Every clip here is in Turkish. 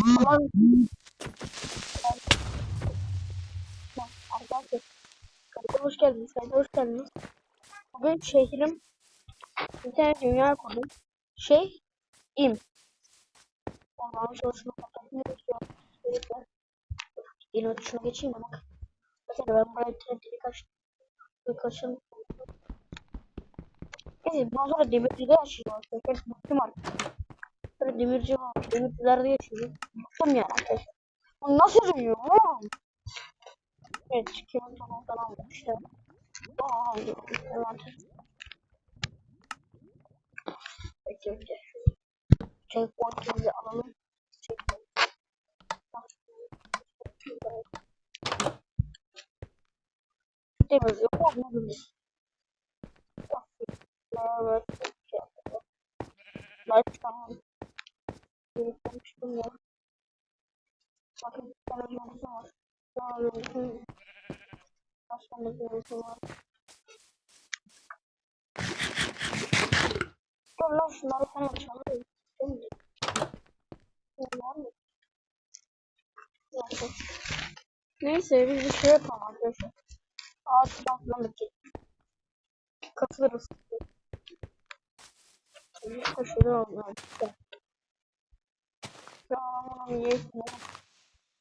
Ulan. Arkadaşlar. Kayıta hoş geldiniz. Kayıta hoş geldiniz. Bugün şehrim bir tane dünya kurdum. Şey im. Ondan çalışma kapatını istiyorum. Yine tuşuna geçeyim ama. Mesela ben buraya TNT'li kaç birkaçın Neyse bundan sonra demircide yaşayacağım. Arkadaşlar bıktım artık. Böyle demirci var. Demircilerde yaşayacağım. Bıktım yani arkadaşlar. Bu nasıl duyuyor oğlum? Evet falan falan var işte. Aa. Bekle bekle. Checkpoint'imizi alalım. Checkpoint. Demir yok mu? Evet. Light tamam. Yürütmüştüm ya. Bakın bir tane yolcusu var. Daha yolcusu. Başka bir yolcusu var. Dur lan şunları sen açalım. Neyse biz bir şey yapalım arkadaşlar. Ağaç baklamak için. Katılırız. Taşıdı oldu. Yetmiyor.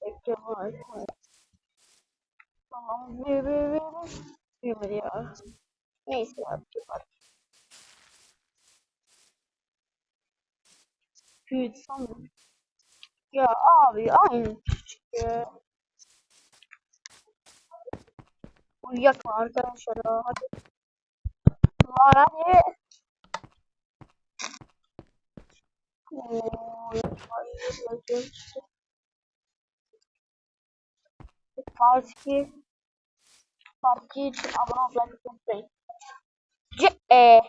Bekle var. Tamam bir bir bir. Büyümedi ya. Neyse ya bir var. Büyütsem mi? Ya abi aynı küçük ya. Uyuyak arkadaşlar hadi. Var hadi. Oo, Part 2 Part 2 için abone olmayı unutmayın. C e